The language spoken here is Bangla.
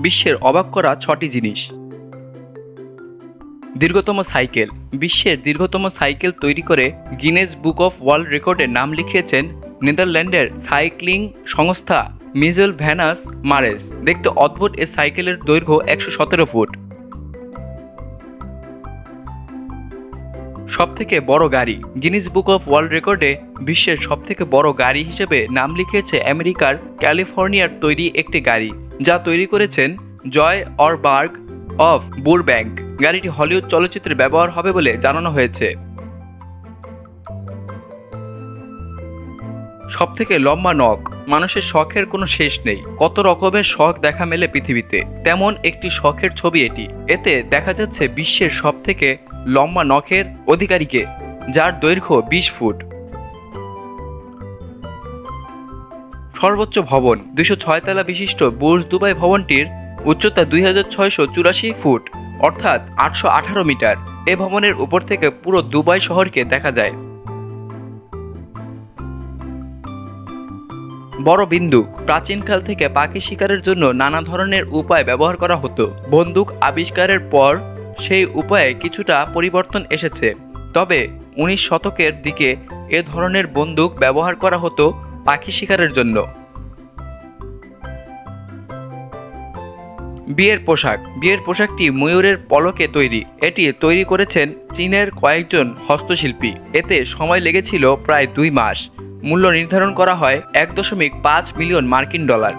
বিশ্বের অবাক করা ছটি জিনিস। দীর্ঘতম সাইকেল। বিশ্বের দীর্ঘতম সাইকেল তৈরি করে গিনেস বুক অফ ওয়ার্ল্ড রেকর্ডে নাম লিখিয়েছেন নেদারল্যান্ডের সাইক্লিং সংস্থা মিজেল ভ্যানাস মারেস। দেখতে অদ্ভুত এ সাইকেলের দৈর্ঘ্য একশো সতেরো ফুট। সবথেকে বড় গাড়ি। গিনিস বুক অফ ওয়ার্ল্ড রেকর্ডে বিশ্বের সবথেকে বড় গাড়ি হিসেবে নাম লিখিয়েছে আমেরিকার ক্যালিফোর্নিয়ার তৈরি একটি গাড়ি। যা তৈরি করেছেন জয় অরবার্গ অফ বুরব্যাঙ্ক গাড়িটি হলিউড চলচ্চিত্রে ব্যবহার হবে বলে জানানো হয়েছে। সবথেকে লম্বা নখ। মানুষের শখের কোনো শেষ নেই। কত রকমের শখ দেখা মেলে পৃথিবীতে। তেমন একটি শখের ছবি এটি। এতে দেখা যাচ্ছে বিশ্বের সবথেকে লম্বা নখের অধিকারীকে, যার দৈর্ঘ্য বিশ ফুট। সর্বোচ্চ ভবন ছয় তলা বিশিষ্ট বুর্জ দুবাই ভবনটির উচ্চতা দুই হাজার ছয়শো চুরাশি ফুট, অর্থাৎ আটশো আঠারো মিটার। এ ভবনের উপর থেকে পুরো দুবাই শহরকে দেখা যায়। বড় বিন্দুক প্রাচীনকাল থেকে পাখি শিকারের জন্য নানা ধরনের উপায় ব্যবহার করা হতো। বন্দুক আবিষ্কারের পর সেই উপায়ে কিছুটা পরিবর্তন এসেছে। তবে উনিশ শতকের দিকে এ ধরনের বন্দুক ব্যবহার করা হতো পাখি শিকারের জন্য। বিয়ের পোশাক। বিয়ের পোশাকটি ময়ূরের পলকে তৈরি। এটি তৈরি করেছেন চীনের কয়েকজন হস্তশিল্পী। এতে সময় লেগেছিল প্রায় দুই মাস। মূল্য নির্ধারণ করা হয় এক দশমিক পাঁচ মিলিয়ন মার্কিন ডলার।